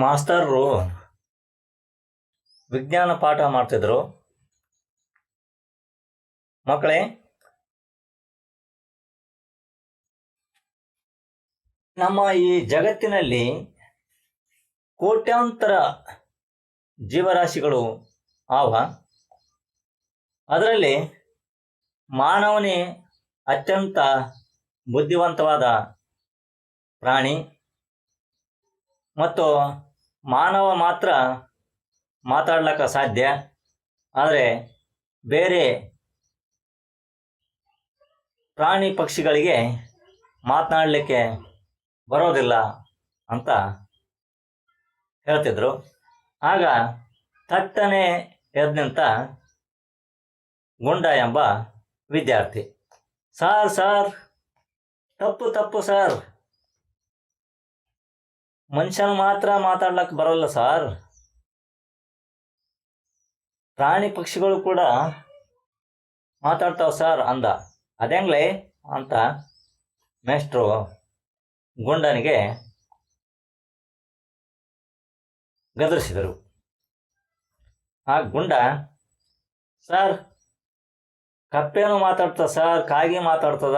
ಮಾಸ್ತರ್ರು ವಿಜ್ಞಾನ ಪಾಠ ಮಾಡ್ತಿದ್ರು. ಮಕ್ಕಳೇ, ನಮ್ಮ ಈ ಜಗತ್ತಿನಲ್ಲಿ ಕೋಟ್ಯಾಂತರ ಜೀವರಾಶಿಗಳು ಆವ. ಅದರಲ್ಲಿ ಮಾನವನೇ ಅತ್ಯಂತ ಬುದ್ಧಿವಂತವಾದ ಪ್ರಾಣಿ. ಮತ್ತು ಮಾನವ ಮಾತ್ರ ಮಾತಾಡ್ಲಿಕ್ಕೆ ಸಾಧ್ಯ. ಆದರೆ ಬೇರೆ ಪ್ರಾಣಿ ಪಕ್ಷಿಗಳಿಗೆ ಮಾತನಾಡಲಿಕ್ಕೆ ಬರೋದಿಲ್ಲ ಅಂತ ಹೇಳ್ತಿದ್ರು. ಆಗ ಥಟ್ಟನೆ ಎದ್ದು ನಿಂತ ಗುಂಡ ಎಂಬ ವಿದ್ಯಾರ್ಥಿ, ಸಾರ್ ಸಾರ್, ತಪ್ಪು ತಪ್ಪು, ಸರ್ ಮನುಷ್ಯನ ಮಾತ್ರ ಮಾತಾಡ್ಲಕ್ ಬರಲ್ಲ ಸಾರ್. ಪ್ರಾಣಿ ಪಕ್ಷಿಗಳು ಕೂಡ ಮಾತಾಡ್ತಾವ ಸರ್ ಅಂದ. ಅದೇಂಗ್ಲೇ ಅಂತ ಮೇಷ್ಟ್ರು ಗುಂಡನಿಗೆ ಗದರಿಸಿದರು. ಆ ಗುಂಡ, ಸರ್, ಕಪ್ಪೆನೂ ಮಾತಾಡ್ತದ ಸರ್, ಕಾಗಿ ಮಾತಾಡ್ತದ?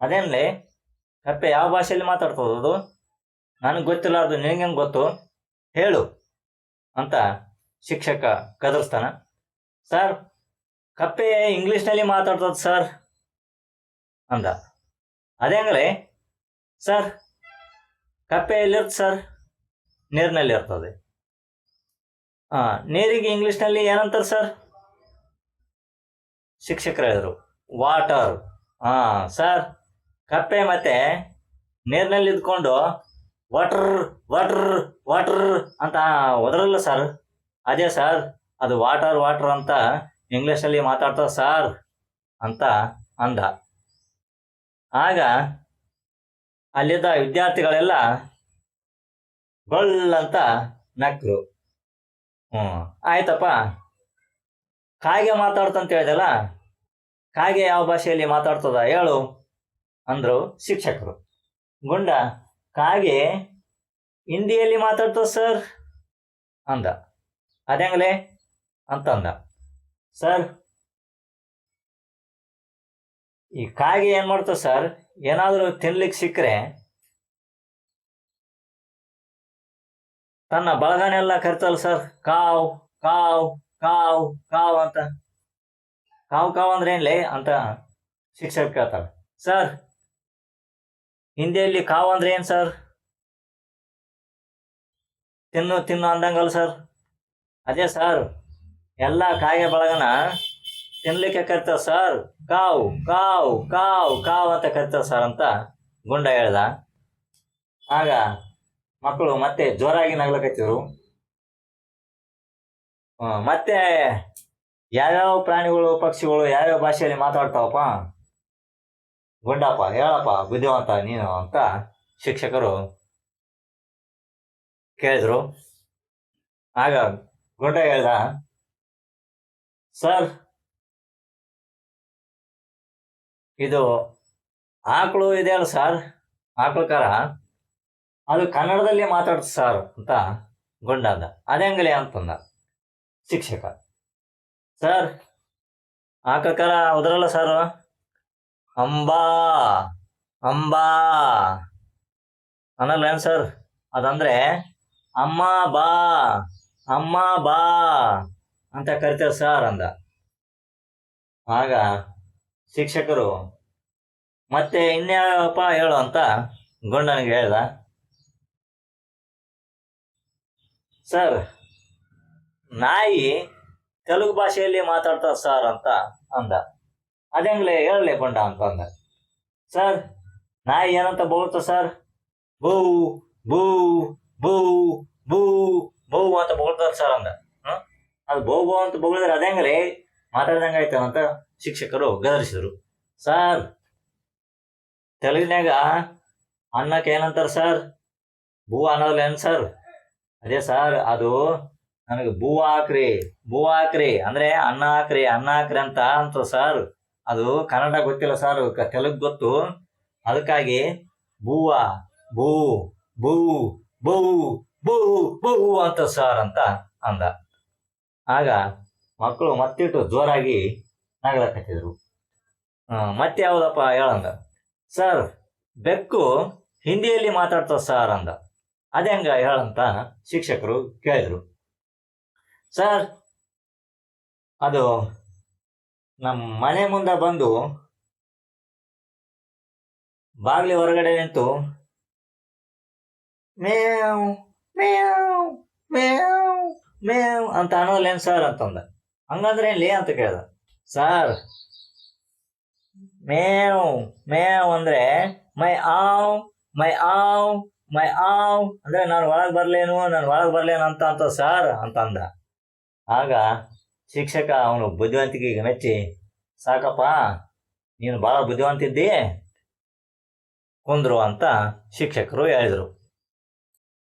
ಅದೇನ್ಲೇ ಕಪ್ಪೆ ಯಾವ ಭಾಷೆಯಲ್ಲಿ ಮಾತಾಡ್ತದ ಅದು? ನನಗೆ ಗೊತ್ತಿಲ್ಲ ಅದು ನಿನಗೆ ಗೊತ್ತು? ಹೇಳು ಅಂತ ಶಿಕ್ಷಕ ಕದರ್ಸ್ತಾನ. ಸರ್, ಕಪ್ಪೆ ಇಂಗ್ಲೀಷ್ನಲ್ಲಿ ಮಾತಾಡ್ತದ ಸರ್ ಅಂದ. ಅದೇಂಗ್ರೆ ಸರ್ ಕಪ್ಪೆ ಎಲ್ಲಿರ್ತ ಸರ್ ನೀರಿನಲ್ಲಿ ಇರ್ತದೆ ಹಾಂ ನೀರಿಗೆ ಇಂಗ್ಲೀಷ್ನಲ್ಲಿ ಏನಂತಾರೆ ಸರ್? ಶಿಕ್ಷಕರು ಹೇಳಿದರು. ವಾಟರ್. ಹಾಂ ಸರ್, ಕಪ್ಪೆ ಮತ್ತೆ ನೀರಿನಲ್ಲಿ ಇದ್ಕೊಂಡು ವಾಟರ್ ವಾಟರ್ ವಾಟರ್ ಅಂತ ಒದರಲ್ಲ ಸರ್ ಅದೇ ಸರ್ ಅದು ವಾಟರ್ ವಾಟರ್ ಅಂತ ಇಂಗ್ಲೀಷಲ್ಲಿ ಮಾತಾಡ್ತದ ಸರ್ ಅಂತ ಅಂದ. ಆಗ ಅಲ್ಲಿದ್ದ ವಿದ್ಯಾರ್ಥಿಗಳೆಲ್ಲ ಗೊಳ್ಳಂತ ನಕ್ರು. ಹ್ಞೂ ಆಯ್ತಪ್ಪ. ಕಾಗೆ ಮಾತಾಡ್ತಂತ ಹೇಳಿದಲ್ಲ? ಕಾಗೆ ಯಾವ ಭಾಷೆಯಲ್ಲಿ ಮಾತಾಡ್ತದ? ಹೇಳು. ಅಂದ್ರು ಶಿಕ್ಷಕರು. ಗುಂಡ ಕಾಗೆ ಹಿಂದಿಯಲ್ಲಿ ಮಾತಾಡ್ತದ ಸರ್? ಅಂದ. ಅದೇಂಗಲೇ ಅಂತ ಅಂದ. ಸರ್, ಈ ಕಾಗೆ ಏನ್ ಮಾಡ್ತದ ಸರ್? ಏನಾದರೂ ತಿನ್ಲಿಕ್ಕೆ ಸಿಕ್ಕರೆ? ತನ್ನ ಬಳಗನೆಲ್ಲ ಕರಿತಲ್ಲ ಸರ್. ಕಾವ್ ಕಾವ್ ಕಾವ್ ಕಾವ್ ಅಂತ. ಕಾವ್ ಕಾವ್ ಅಂದ್ರೆ ಏನ್ಲೇ ಅಂತ ಶಿಕ್ಷಕ ಕೇಳ್ತಾಳೆ ಸರ್ ಹಿಂದಿಯಲ್ಲಿ ಕಾವ್ ಅಂದ್ರೆ ಏನ್ ಸರ್ ತಿನ್ನು ತಿನ್ನು ಅಂದಂಗಲ್ಲ ಸರ್ ಅದೇ ಸರ್ ಎಲ್ಲ ಕಾಯಿ ಬಳಗನ ತಿನ್ಲಿಕ್ಕೆ ಕರಿತಾವ ಸರ್ ಕಾವ್ ಕಾವ್ ಕಾವ್ ಕಾವ್ ಅಂತ ಕರಿತಾವ ಸರ್ ಅಂತ ಗುಂಡ ಹೇಳ್ದ. ಆಗ ಮಕ್ಕಳು ಮತ್ತೆ ಜೋರಾಗಿ ನಗ್ಲಕತ್ತಿದ್ರು. ಮತ್ತೆ ಯಾವ್ಯಾವ ಪ್ರಾಣಿಗಳು, ಪಕ್ಷಿಗಳು, ಯಾವ್ಯಾವ ಭಾಷೆಯಲ್ಲಿ ಮಾತಾಡ್ತಾವಪ್ಪ? ಗುಂಡಪ್ಪ, ಹೇಳಪ್ಪ, ಬುದ್ಧಿವಂತ ನೀನು ಅಂತ ಶಿಕ್ಷಕರು ಕೇಳಿದ್ರು. ಆಗ ಗುಂಡ ಹೇಳ್ದ, ಸರ್, ಇದು ಆಕಳು ಇದೆ ಅಲ್ಲ ಸರ್? ಆಕಳು ಅದು ಕನ್ನಡದಲ್ಲಿ ಮಾತಾಡ್ತ ಸರ್, ಅಂತ ಗುಂಡ ಅಂದ. ಅದಂಗಲೇ ಅಂತಂದ ಶಿಕ್ಷಕ. ಸರ್, ಆಕಳ ಕರ ಉದ್ರಲ್ಲ ಸರ್? ಅಂಬಾ ಅಂಬಾ. ಅನ್ನಲ್ಲ ಏನ್ ಸರ್ ಅದಂದ್ರೆ ಅಮ್ಮ ಬಾ ಅಮ್ಮ ಬಾ ಅಂತ ಕರಿತೇವೆ ಸರ್ ಅಂದ. ಆಗ ಶಿಕ್ಷಕರು, ಮತ್ತೆ ಇನ್ಯಾವಪ್ಪ ಹೇಳು ಅಂತ ಗುಂಡನಿಗೆ ಹೇಳ್ದ. ಸರ್ ನಾಯಿ ತೆಲುಗು ಭಾಷೆಯಲ್ಲಿ ಮಾತಾಡ್ತಾರೆ ಸರ್ ಅಂತ ಅಂದ. ಅದಂಗ್ಲೆ ಹೇಳಲೇ ಗುಂಡ ಅಂತ ಅಂದ ಸರ್, ನಾಯಿ ಏನಂತ ಬೋಗುತ್ತ ಸರ್? ಬೂ ಬೂ ಬೂ ಬೂ ಬೂ ಅಂತ ಬೋಳ್ತಾರ ಸರ್ ಅಂದ? ಅದು ಬೋ ಬೋ ಅಂತ ಬೊಗಳಿದ್ರೆ ಅದಂಗ್ಲೆ ಮಾತಾಡ್ದಂಗೆ ಅಂತ ಶಿಕ್ಷಕರು ಗದರಿಸಿದರು. ಸರ್ ತೆಲುಗಿನಾಗ ಅನ್ನಕ್ಕೆ ಏನಂತಾರ ಸರ್? ಬೂ ಅನ್ನೋದಿಲ್ಲ ಏನ್ ಸರ್? ಅದೇ ಸರ್, ಅದು ನನಗೆ ಬೂ ಹಾಕ್ರಿ ಬೂ ಹಾಕ್ರಿ, ಅಂದ್ರೆ ಅನ್ನ ಹಾಕ್ರಿ ಅನ್ನ ಹಾಕ್ರಿ ಅಂತ ಅಂತ ಸರ್. ಅದು ಕನ್ನಡ ಗೊತ್ತಿಲ್ಲ ಸರ್ ತೆಲುಗು ಗೊತ್ತು. ಅದಕ್ಕಾಗಿ ಭೂವ ಭೂ ಭೂ ಭೂ ಬೂ ಬೂ ಅಂತ ಸರ್ ಅಂತ ಅಂದ. ಆಗ ಮಕ್ಕಳು ಮತ್ತಿಟ್ಟು ಜೋರಾಗಿ ನಗಲಕತ್ತಿದ್ರು ಮತ್ತೆ ಯಾವುದಪ್ಪ ಹೇಳಂದ? ಸರ್ ಬೆಕ್ಕು ಹಿಂದಿಯಲ್ಲಿ ಮಾತಾಡ್ತ ಸರ್ ಅಂದ. ಅದೇ ಹಂಗ ಹೇಳಂತ ಶಿಕ್ಷಕರು ಕೇಳಿದ್ರು. ಸರ್ ಅದು ನಮ್ಮ ಮನೆ ಮುಂದೆ ಬಂದು ಬಾಗಿಲು ಹೊರಗಡೆ ನಿಂತು ಮೇವ್ ಮೇವ್ ಮೇವ್ ಮೇವ್ ಅಂತ ಅನ್ನೋಲ್ಲೇನು ಸರ್ ಅಂತಂದ. ಹಂಗಂದ್ರೆ ಏನ್ಲಿ ಅಂತ ಕೇಳ್ದ. ಸರ್ ಮೇವ್ ಮೇವ್ ಅಂದ್ರೆ ಮೈ ಆವ್ ಮೈ ಆವ್ ಮೈ ಆವ್ ಅಂದ್ರೆ ನಾನು ಒಳಗೆ ಬರ್ಲೇನು, ನಾನು ಒಳಗೆ ಬರ್ಲೇನು ಅಂತ ಅಂತ ಸರ್ ಅಂತಂದ. ಆಗ ಶಿಕ್ಷಕ ಅವನು ಬುದ್ಧಿವಂತಿಕೆಗೆ ಮೆಚ್ಚಿ ಸಾಕಪ್ಪ ನೀನು ಭಾಳ ಬುದ್ಧಿವಂತಿದ್ದಿ ಕುಂದ್ರು ಅಂತ ಶಿಕ್ಷಕರು ಹೇಳಿದರು.